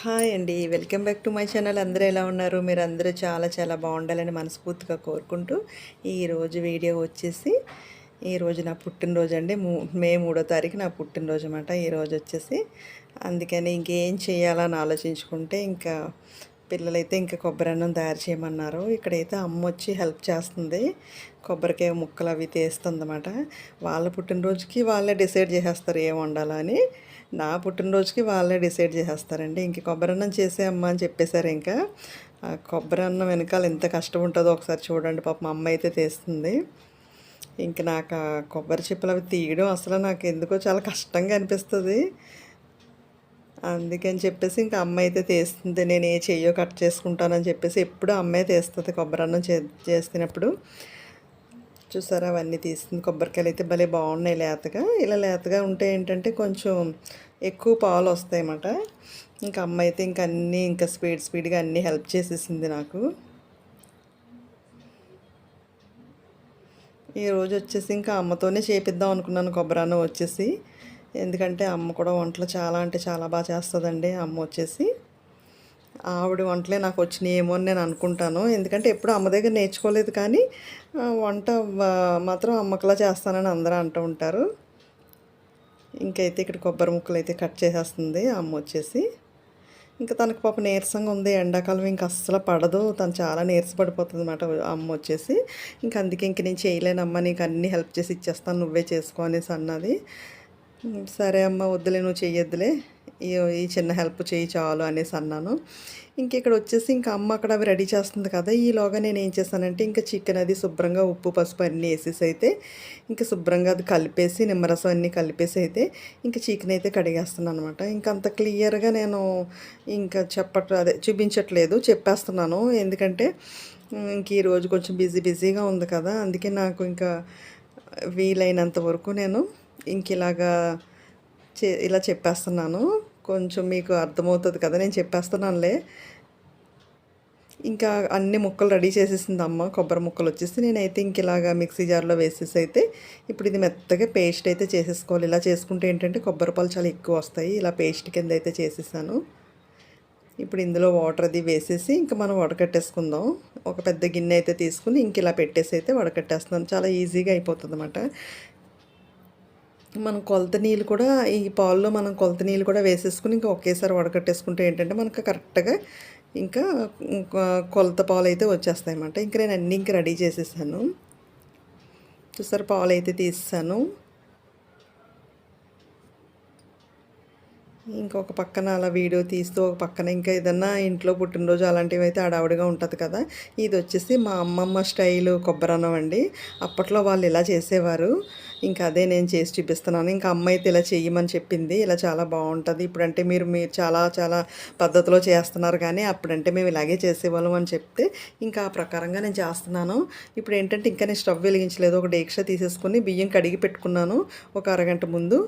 Hi అండి. Welcome back to my channel. అందరూ ఎలా ఉన్నారు? మీరు అందరూ చాలా చాలా బాగుండాలని మనస్ఫూర్తిగా కోరుకుంటూ ఈరోజు వీడియో వచ్చేసి ఈరోజు నా పుట్టినరోజు అండి. మూ మే మూడో తారీఖు నా పుట్టినరోజు అనమాట ఈరోజు వచ్చేసి అందుకని ఇంకేం చేయాలని ఆలోచించుకుంటే ఇంకా పిల్లలైతే ఇంకా కొబ్బరి అన్నం తయారు చేయమన్నారు. ఇక్కడైతే అమ్మ వచ్చి హెల్ప్ చేస్తుంది. కొబ్బరికాయ ముక్కలు అవి తీస్తుందన్నమాట. వాళ్ళ పుట్టినరోజుకి వాళ్ళే డిసైడ్ చేసేస్తారు ఏం వండాలని. నా పుట్టినరోజుకి వాళ్ళే డిసైడ్ చేసేస్తారండి. ఇంక కొబ్బరి అన్నం చేసే అమ్మ అని చెప్పేశారు ఇంకా. కొబ్బరి అన్నం వెనకాల ఎంత కష్టం ఉంటుందో ఒకసారి చూడండి. పాప మా అమ్మ అయితే తీస్తుంది. ఇంక నాకు కొబ్బరి చిప్పలు అవి తీయడం అసలు నాకు ఎందుకో చాలా కష్టంగా అనిపిస్తుంది. అందుకని చెప్పేసి ఇంకా అమ్మ అయితే తీస్తుంది. నేను ఏ చెయ్యో కట్ చేసుకుంటానని చెప్పేసి ఎప్పుడు అమ్మే తీస్తుంది కొబ్బరి అన్నం చే చేస్తున్నప్పుడు చూసారా అవన్నీ తీసింది. కొబ్బరికాయలు అయితే భలే బాగున్నాయి లేతగా. ఇలా లేతగా ఉంటే ఏంటంటే కొంచెం ఎక్కువ పాలు వస్తాయన్నమాట. ఇంకా అమ్మ అయితే ఇంకా అన్నీ ఇంకా స్పీడ్ స్పీడ్గా అన్నీ హెల్ప్ చేసేసింది నాకు. ఈ రోజు వచ్చేసి ఇంకా అమ్మతోనే చేపిద్దాం అనుకున్నాను కొబ్బరి వచ్చేసి. ఎందుకంటే అమ్మ కూడా వంటలు చాలా అంటే చాలా బాగా చేస్తుందండి అమ్మ వచ్చేసి. ఆవిడ వంటలే నాకు వచ్చినాయేమో అని నేను అనుకుంటాను. ఎందుకంటే ఎప్పుడు అమ్మ దగ్గర నేర్చుకోలేదు కానీ వంట మాత్రం అమ్మకలా చేస్తానని అందరూ అంటూ ఉంటారు. ఇంకైతే ఇక్కడ కొబ్బరి ముక్కలు అయితే కట్ చేసేస్తుంది అమ్మ వచ్చేసి. ఇంకా తనకు పాప నీరసంగా ఉంది ఎండాకాలం ఇంక అస్సలు పడదు తను చాలా నీరసపడిపోతుంది అనమాట అమ్మ వచ్చేసి. ఇంకా అందుకే ఇంక నేను చేయలేనమ్మా నీకు అన్నీ హెల్ప్ చేసి ఇచ్చేస్తాను నువ్వే చేసుకో అనేసి అన్నది. సరే అమ్మ వద్దులే నువ్వు చెయ్యొద్దులే. ఈ చిన్న హెల్ప్ చేయి చాలు అనేసి అన్నాను. ఇంక ఇక్కడ వచ్చేసి ఇంకా అమ్మ అక్కడ అవి రెడీ చేస్తుంది కదా ఈలోగా నేను ఏం చేశానంటే ఇంకా చికెన్ అది శుభ్రంగా ఉప్పు పసుపు అన్నీ వేసేసి అయితే ఇంకా శుభ్రంగా అది కలిపేసి నిమ్మరసం అన్నీ కలిపేసి అయితే ఇంకా చికెన్ అయితే కడిగేస్తున్నాను అనమాట ఇంకా అంత క్లియర్గా నేను ఇంకా చెప్పట అదే చూపించట్లేదు చెప్పేస్తున్నాను. ఎందుకంటే ఇంక ఈరోజు కొంచెం బిజీ బిజీగా ఉంది కదా అందుకే నాకు ఇంకా వీలైనంత వరకు నేను ఇంక ఇలాగా ఇలా చెప్పేస్తున్నాను. కొంచెం మీకు అర్థమవుతుంది కదా నేను చెప్పేస్తున్నానులే. ఇంకా అన్ని ముక్కలు రెడీ చేసేసింది అమ్మ. కొబ్బరి ముక్కలు వచ్చేసి నేనైతే ఇంక ఇలాగా మిక్సీ జార్లో వేసేసి అయితే ఇప్పుడు ఇది మెత్తగా పేస్ట్ అయితే చేసేసుకోవాలి. ఇలా చేసుకుంటే ఏంటంటే కొబ్బరి పాలు చాలా ఎక్కువ వస్తాయి. ఇలా పేస్ట్ కింద అయితే చేసేసాను. ఇప్పుడు ఇందులో వాటర్ అది వేసేసి ఇంకా మనం వడకట్టేసుకుందాం. ఒక పెద్ద గిన్నె అయితే తీసుకుని ఇంక ఇలా పెట్టేసి అయితే వడకట్టేస్తున్నాను. చాలా ఈజీగా అయిపోతుంది అనమాట మనం కొలత నీళ్ళు కూడా ఈ పాల్లో మనం కొలత నీళ్ళు కూడా వేసేసుకుని ఇంకా ఒకేసారి వడకట్టేసుకుంటే ఏంటంటే మనకు కరెక్ట్గా ఇంకా కొలత పాలు అయితే వచ్చేస్తాయి అన్నమాట ఇంకా నేను అన్నీ ఇంకా రెడీ చేసేసాను. చూసారు పాలు అయితే తీసాను ఇంకొక పక్కన అలా వీడియో తీస్తూ ఒక పక్కన ఇంకా ఏదన్నా ఇంట్లో పుట్టినరోజు అలాంటివి అయితే అడావుడిగా ఉంటుంది కదా. ఇది వచ్చేసి మా అమ్మమ్మ స్టైలు కొబ్బరన్నం అండి. అప్పట్లో వాళ్ళు ఇలా చేసేవారు. ఇంకా అదే నేను చేసి చూపిస్తున్నాను. ఇంకా అమ్మ అయితే ఇలా చెయ్యమని చెప్పింది. ఇలా చాలా బాగుంటుంది. ఇప్పుడంటే మీరు మీరు చాలా చాలా పద్ధతిలో చేస్తున్నారు కానీ అప్పుడంటే మేము ఇలాగే చేసేవాళ్ళం అని చెప్తే ఇంకా ఆ ప్రకారంగా నేను చేస్తున్నాను. ఇప్పుడు ఏంటంటే ఇంకా నేను స్టవ్ వెలిగించలేదు. ఒక డేక్ష తీసేసుకుని బియ్యం కడిగి పెట్టుకున్నాను. ఒక అరగంట ముందు.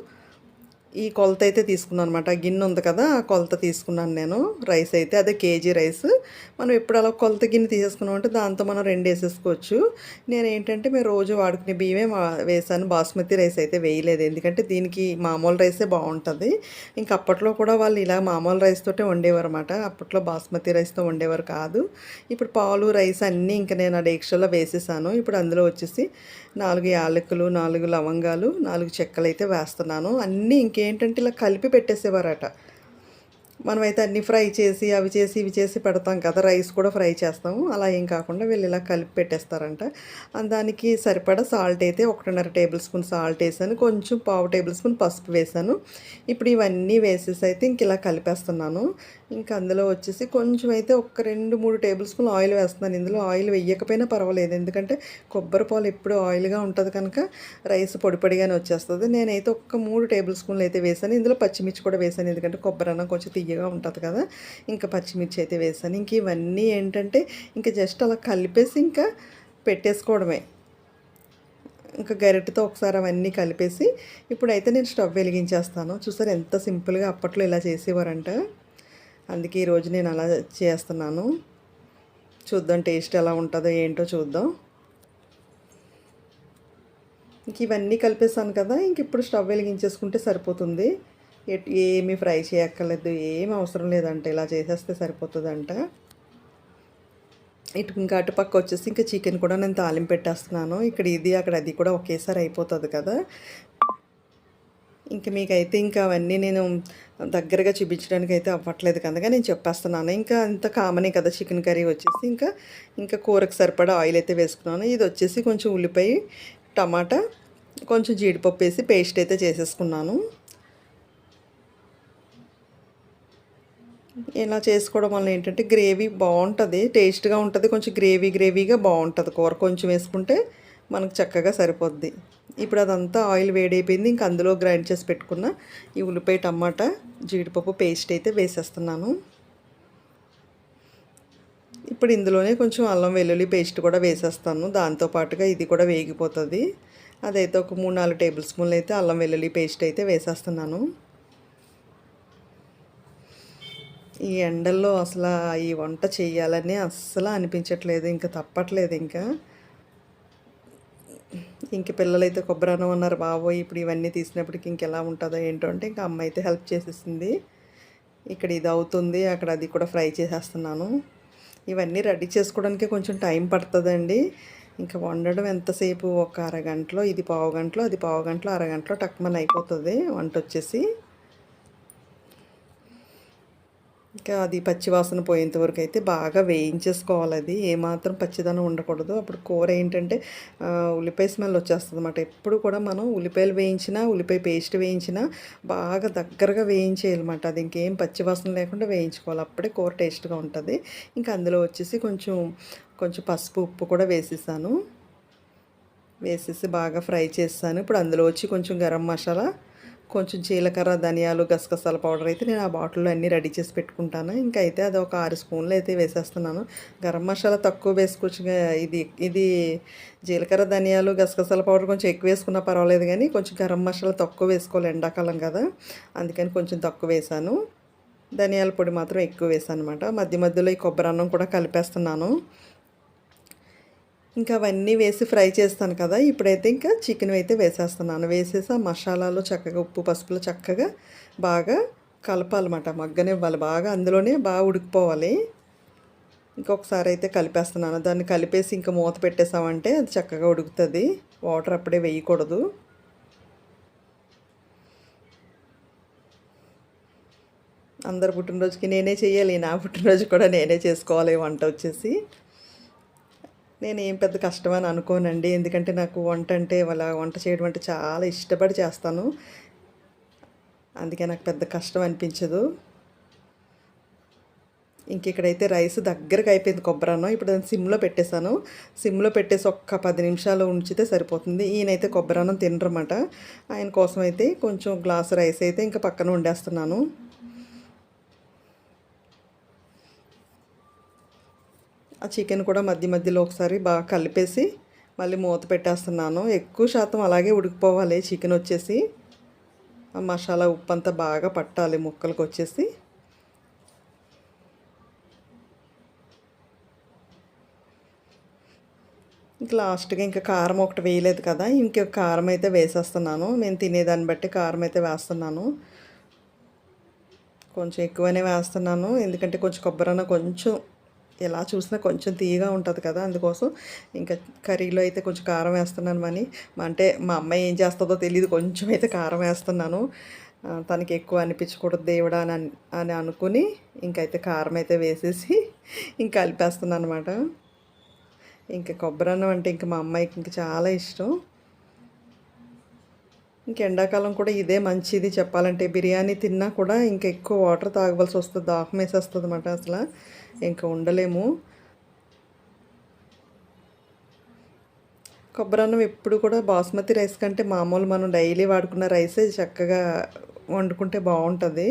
ఈ కొలత అయితే తీసుకున్నాను అనమాట గిన్నె ఉంది కదా ఆ కొలత తీసుకున్నాను నేను. రైస్ అయితే అదే కేజీ రైస్. మనం ఎప్పుడు అలా కొలత గిన్నె తీసేసుకున్నాం అంటే దాంతో మనం రెండు వేసేసుకోవచ్చు. నేను ఏంటంటే మేము రోజు వాడుకునే బియ్యమే వేసాను. బాస్మతి రైస్ అయితే వేయలేదు. ఎందుకంటే దీనికి మామూలు రైసే బాగుంటుంది. ఇంక అప్పట్లో కూడా వాళ్ళు ఇలా మామూలు రైస్ తోటే వండేవారు అనమాట అప్పట్లో బాస్మతి రైస్తో వండేవారు కాదు. ఇప్పుడు పాలు రైస్ అన్నీ ఇంకా నేను ఆ డేక్షలో వేసేసాను. ఇప్పుడు అందులో వచ్చేసి నాలుగు యాలకులు నాలుగు లవంగాలు నాలుగు చెక్కలు అయితే వేస్తున్నాను. అన్నీ ఇంకేంటంటే ఇలా కలిపి పెట్టేసేవారట. మనమైతే అన్నీ ఫ్రై చేసి అవి చేసి ఇవి చేసి పెడతాం కదా రైస్ కూడా ఫ్రై చేస్తాము. అలా ఏం కాకుండా వీళ్ళు ఇలా కలిపి పెట్టేస్తారంట. దానికి సరిపడా సాల్ట్ అయితే ఒకటిన్నర టేబుల్ స్పూన్ సాల్ట్ వేసాను. కొంచెం పావు టేబుల్ స్పూన్ పసుపు వేసాను. ఇప్పుడు ఇవన్నీ వేసేసి అయితే ఇంక ఇలా కలిపేస్తున్నాను. ఇంకా అందులో వచ్చేసి కొంచెం అయితే ఒక రెండు మూడు టేబుల్ స్పూన్ ఆయిల్ వేస్తున్నాను. ఇందులో ఆయిల్ వేయకపోయినా పర్వాలేదు. ఎందుకంటే కొబ్బరి పాలు ఎప్పుడు ఆయిల్గా ఉంటుంది కనుక రైస్ పొడిపొడిగానే వచ్చేస్తుంది. నేనైతే ఒక్క మూడు టేబుల్ స్పూన్లు అయితే వేసాను. ఇందులో పచ్చిమిర్చి కూడా వేసాను. ఎందుకంటే కొబ్బరి అన్నం కొంచెం తీయగా ఉంటుంది కదా. ఇంకా పచ్చిమిర్చి అయితే వేసాను. ఇంక ఇవన్నీ ఏంటంటే ఇంకా జస్ట్ అలా కలిపేసి ఇంకా పెట్టేసుకోవడమే. ఇంకా గరిటతో ఒకసారి అవన్నీ కలిపేసి ఇప్పుడైతే నేను స్టవ్ వెలిగించేస్తాను. చూసారు ఎంత సింపుల్గా అప్పట్లో ఇలా చేసేవారంట. అందుకే ఈరోజు నేను అలా చేస్తున్నాను. చూద్దాం టేస్ట్ ఎలా ఉంటుందో ఏంటో చూద్దాం. ఇంక ఇవన్నీ కలిపేసాను కదా. ఇంక ఇప్పుడు స్టవ్ వెలిగించేసుకుంటే సరిపోతుంది. ఏమీ ఫ్రై చేయక్కర్లేదు ఏం అవసరం లేదంట. ఇలా చేసేస్తే సరిపోతుందంట. ఇటు ఇంకా అటుపక్క వచ్చేసి ఇంకా చికెన్ కూడా నేను తాలింపు పెట్టేస్తున్నాను. ఇక్కడ ఇది అక్కడ అది కూడా ఒకేసారి అయిపోతుంది కదా. ఇంక మీకైతే ఇంకా అవన్నీ నేను దగ్గరగా చూపించడానికి అయితే అవ్వట్లేదు కనుక నేను చెప్పేస్తున్నాను. ఇంకా అంత కామనే కదా చికెన్ కర్రీ వచ్చేసి. ఇంకా ఇంకా కూరకు సరిపడా ఆయిల్ అయితే వేసుకున్నాను. ఇది వచ్చేసి కొంచెం ఉల్లిపాయ టమాటా కొంచెం జీడిపప్పు వేసి పేస్ట్ అయితే చేసేసుకున్నాను. ఇలా చేసుకోవడం వల్ల ఏంటంటే గ్రేవీ బాగుంటుంది టేస్ట్గా ఉంటుంది కొంచెం గ్రేవీ గ్రేవీగా బాగుంటుంది కూర. కొంచెం వేసుకుంటే మనకు చక్కగా సరిపోద్ది. ఇప్పుడు అదంతా ఆయిల్ వేడైపోయింది. ఇంకా అందులో గ్రైండ్ చేసి పెట్టుకున్న ఈ ఉల్లిపాయ టమాటా జీడిపప్పు పేస్ట్ అయితే వేసేస్తున్నాను. ఇప్పుడు ఇందులోనే కొంచెం అల్లం వెల్లుల్లి పేస్ట్ కూడా వేసేస్తాను. దాంతోపాటుగా ఇది కూడా వేగిపోతుంది. అదైతే ఒక మూడు నాలుగు టేబుల్ స్పూన్లు అయితే అల్లం వెల్లుల్లి పేస్ట్ అయితే వేసేస్తున్నాను. ఈ ఎండల్లో అసలు ఈ వంట చేయాలని అస్సలు అనిపించట్లేదు ఇంకా తప్పట్లేదు ఇంకా. ఇంక పిల్లలైతే కొబ్బరి అన్నం అన్నారు బాబోయ్ ఇప్పుడు ఇవన్నీ తీసినప్పటికి ఇంకెలా ఉంటుందో ఏంటో అంటే ఇంకా అమ్మ అయితే హెల్ప్ చేసేసింది. ఇక్కడ ఇది అవుతుంది అక్కడ అది కూడా ఫ్రై చేసేస్తున్నాను. ఇవన్నీ రెడీ చేసుకోవడానికి కొంచెం టైం పడుతుందండి. ఇంకా వండడం ఎంతసేపు? ఒక అరగంటలో ఇది పావు గంటలో అది పావు గంటలో అరగంటలో టక్మన్ అయిపోతుంది వంట వచ్చేసి ఇంకా అది పచ్చివాసన పోయేంత వరకు అయితే బాగా వేయించేసుకోవాలి అది. ఏమాత్రం పచ్చిదనం ఉండకూడదు. అప్పుడు కూర ఏంటంటే ఉల్లిపాయ స్మెల్ వచ్చేస్తుంది అనమాట ఎప్పుడు కూడా మనం ఉల్లిపాయలు వేయించినా ఉల్లిపాయ పేస్ట్ వేయించినా బాగా దగ్గరగా వేయించేయాలన్నమాట. అది ఇంకేం పచ్చివాసన లేకుండా వేయించుకోవాలి. అప్పుడే కూర టేస్ట్గా ఉంటుంది. ఇంకా అందులో వచ్చేసి కొంచెం కొంచెం పసుపు ఉప్పు కూడా వేసేసాను. వేసేసి బాగా ఫ్రై చేస్తాను. ఇప్పుడు అందులో వచ్చి కొంచెం గరం మసాలా కొంచెం జీలకర్ర ధనియాలు గసగసాల పౌడర్ అయితే నేను ఆ బాటిల్లో అన్నీ రెడీ చేసి పెట్టుకుంటాను. ఇంకా అయితే అది ఒక ఆరు స్పూన్లు అయితే వేసేస్తున్నాను. గరం మసాలా తక్కువ వేసుకోవచ్చు ఇది ఇది జీలకర్ర ధనియాలు గసగసాల పౌడర్ కొంచెం ఎక్కువ వేసుకున్నా పర్వాలేదు కానీ కొంచెం గరం మసాలా తక్కువ వేసుకోవాలి ఎండాకాలం కదా అందుకని కొంచెం తక్కువ వేసాను. ధనియాల పొడి మాత్రం ఎక్కువ వేసాను అనమాట మధ్య మధ్యలో ఈ కొబ్బరి అన్నం కూడా కలిపేస్తున్నాను. ఇంకా అవన్నీ వేసి ఫ్రై చేస్తాను కదా ఇప్పుడైతే ఇంకా చికెన్ అయితే వేసేస్తున్నాను. వేసేసి ఆ మసాలాలో చక్కగా ఉప్పు పసుపులో చక్కగా బాగా కలపాలన్నమాట. మగ్గనివ్వాలి బాగా అందులోనే బాగా ఉడికిపోవాలి. ఇంకొకసారి అయితే కలిపేస్తున్నాను. దాన్ని కలిపేసి ఇంకా మూత పెట్టేసామంటే అది చక్కగా ఉడుకుతుంది. వాటర్ అప్పుడే వేయకూడదు. అందరు పుట్టినరోజుకి నేనే చేయాలి నా పుట్టినరోజు కూడా నేనే చేసుకోవాలి వంట వచ్చేసి. నేను ఏం పెద్ద కష్టం అని అనుకోనండి. ఎందుకంటే నాకు వంట అంటే వాళ్ళ వంట చేయడం అంటే చాలా ఇష్టపడి చేస్తాను. అందుకే నాకు పెద్ద కష్టం అనిపించదు. ఇంక ఇక్కడైతే రైస్ దగ్గరకు అయిపోయింది కొబ్బరి అన్నం ఇప్పుడు దాన్ని సిమ్లో పెట్టేశాను. సిమ్లో పెట్టేసి ఒక్క పది నిమిషాలు ఉంచితే సరిపోతుంది. ఈయనైతే కొబ్బరి అన్నం తినరన్నమాట. ఆయన కోసం అయితే కొంచెం గ్లాసు రైస్ అయితే ఇంకా పక్కన వండేస్తున్నాను. ఆ చికెన్ కూడా మధ్య మధ్యలో ఒకసారి బాగా కలిపేసి మళ్ళీ మూత పెట్టేస్తున్నాను. ఎక్కువ శాతం అలాగే ఉడికిపోవాలి. చికెన్ వచ్చేసి ఆ మసాలా ఉప్పు అంతా బాగా పట్టాలి ముక్కలకు వచ్చేసి. ఇంక లాస్ట్గా ఇంకా కారం ఒకటి వేయలేదు కదా ఇంక కారం అయితే వేసేస్తున్నాను. నేను తినేదాన్ని బట్టి కారం అయితే వేస్తున్నాను. కొంచెం ఎక్కువనే వేస్తున్నాను. ఎందుకంటే కొంచెం కొబ్బరి కొంచెం ఎలా చూసినా కొంచెం తీయగా ఉంటుంది కదా అందుకోసం ఇంకా కర్రీలో అయితే కొంచెం కారం వేస్తున్నాను అని అంటే మా అమ్మాయి ఏం చేస్తుందో తెలియదు కొంచెం అయితే కారం వేస్తున్నాను. తనకి ఎక్కువ అనిపించకూడదు దేవుడా అని అని అనుకుని ఇంకైతే కారం అయితే వేసేసి ఇంకా కలిపేస్తున్నాను అనమాట ఇంకా కొబ్బరి అన్నం అంటే ఇంకా మా అమ్మాయికి ఇంకా చాలా ఇష్టం. ఇంక ఎండాకాలం కూడా ఇదే మంచిది చెప్పాలంటే. బిర్యానీ తిన్నా కూడా ఇంకా ఎక్కువ వాటర్ తాగవలసి వస్తుంది దాహం వేసేస్తుంది అన్నమాట అసలు. ఇంకా ఉండలేము. కొబ్బరి అన్నం ఎప్పుడు కూడా బాస్మతి రైస్ కంటే మామూలు మనం డైలీ వాడుకున్న రైసే చక్కగా వండుకుంటే బాగుంటుంది.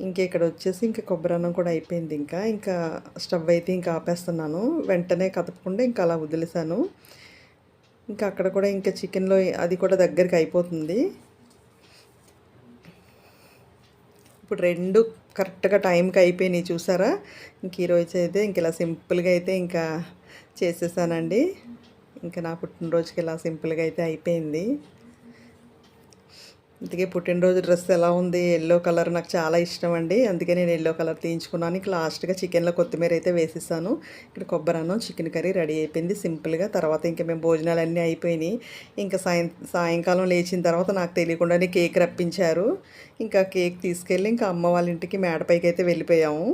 ఇంకా ఇక్కడ వచ్చేసి ఇంకా కొబ్బరి అన్నం కూడా అయిపోయింది ఇంకా. ఇంకా స్టవ్ అయితే ఇంకా ఆపేస్తున్నాను. వెంటనే కదపకుండా ఇంకా అలా వదిలేసాను ఇంకా అక్కడ కూడా ఇంకా చికెన్లో అది కూడా దగ్గరికి అయిపోతుంది. ఇప్పుడు రెండు కరెక్ట్గా టైంకి అయిపోయినాయి చూసారా? ఇంక ఈరోజు అయితే ఇంక ఇలా సింపుల్గా అయితే ఇంకా చేసేసానండి. ఇంకా నా పుట్టినరోజుకి ఇలా సింపుల్గా అయితే అయిపోయింది. అందుకే పుట్టినరోజు డ్రెస్ ఎలా ఉంది ఎల్లో కలర్ నాకు చాలా ఇష్టం అండి. అందుకే నేను ఎల్లో కలర్ తీయించుకున్నాను. ఇక లాస్ట్గా చికెన్లో కొత్తిమీర అయితే వేసేసాను ఇక్కడ కొబ్బరి అన్నం చికెన్ కర్రీ రెడీ అయిపోయింది. సింపుల్గా తర్వాత ఇంకా మేము భోజనాలు అన్నీ అయిపోయినాయి. ఇంకా సాయం సాయంకాలం లేచిన తర్వాత నాకు తెలియకుండానే కేక్ రప్పించారు. ఇంకా కేక్ తీసుకెళ్ళి ఇంకా అమ్మ వాళ్ళ ఇంటికి మేడపైకి అయితే వెళ్ళిపోయాము.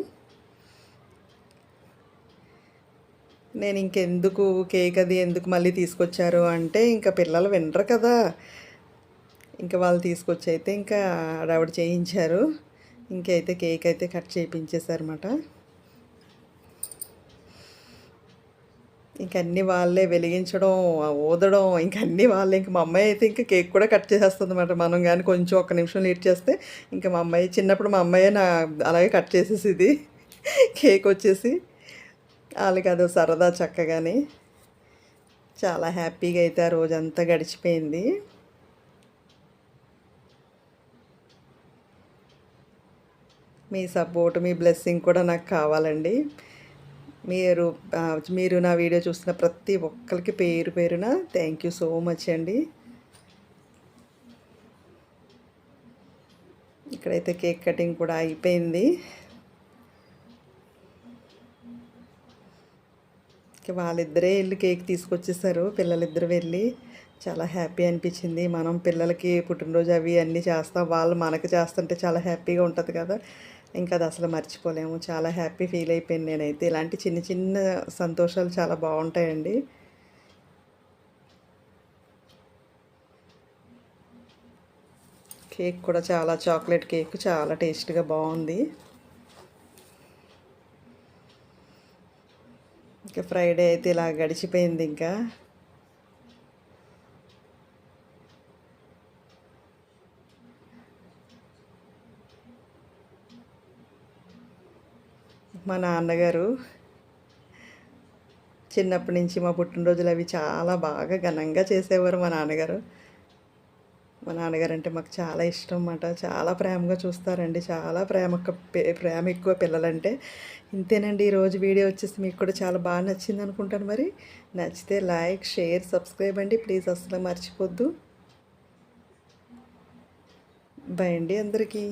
నేను ఇంకెందుకు కేక్ అది ఎందుకు మళ్ళీ తీసుకొచ్చారు అంటే ఇంకా పిల్లలు వినరు కదా. ఇంకా వాళ్ళు తీసుకొచ్చి అయితే ఇంకా ఆవిడ చేయించారు. ఇంకైతే కేక్ అయితే కట్ చేయించేశారన్నమాట ఇంకన్నీ వాళ్ళే వెలిగించడం ఊదడం ఇంకన్నీ వాళ్ళే. ఇంక మా అమ్మాయి అయితే ఇంకా కేక్ కూడా కట్ చేసేస్తుంది అనమాట మనం కానీ కొంచెం ఒక నిమిషం లేట్ చేస్తే ఇంకా మా అమ్మాయి చిన్నప్పుడు మా అమ్మాయి నా అలాగే కట్ చేసేసి కేక్ వచ్చేసి వాళ్ళకి అదో సరదా చక్కగానే. చాలా హ్యాపీగా అయితే ఆ రోజంతా గడిచిపోయింది. మీ సపోర్ట్ మీ బ్లెస్సింగ్ కూడా నాకు కావాలండి. మీరు మీరు నా వీడియో చూసిన ప్రతి ఒక్కరికి పేరు పేరున థ్యాంక్ యూ సో మచ్ అండి. ఇక్కడైతే కేక్ కటింగ్ కూడా అయిపోయింది. వాళ్ళిద్దరే వెళ్ళి కేక్ తీసుకొచ్చేసారు పిల్లలిద్దరు వెళ్ళి. చాలా హ్యాపీ అనిపించింది. మనం పిల్లలకి పుట్టినరోజు అవి అన్నీ చేస్తాం. వాళ్ళు మనకు చేస్తుంటే చాలా హ్యాపీగా ఉంటుంది కదా. ఇంకా అది అసలు మర్చిపోలేము. చాలా హ్యాపీ ఫీల్ అయిపోయింది నేనైతే. ఇలాంటి చిన్న చిన్న సంతోషాలు చాలా బాగుంటాయండి. కేక్ కూడా చాలా చాక్లెట్ కేక్ చాలా టేస్ట్గా బాగుంది. ఇంకా ఫ్రైడే అయితే ఇలా గడిచిపోయింది ఇంకా. మా నాన్నగారు చిన్నప్పటి నుంచి మా పుట్టినరోజులు అవి చాలా బాగా ఘనంగా చేసేవారు మా నాన్నగారు. మా నాన్నగారు అంటే మాకు చాలా ఇష్టం అన్నమాట. చాలా ప్రేమగా చూస్తారండి. చాలా ప్రేమ ప్రేమ ఎక్కువ పిల్లలంటే. ఇంతేనండి ఈరోజు వీడియో వచ్చేసి మీకు కూడా చాలా బాగా నచ్చింది అనుకుంటాను మరి. నచ్చితే లైక్ షేర్ సబ్స్క్రైబ్ అండి. ప్లీజ్ అసలు మర్చిపోద్దు. బై అండి అందరికీ.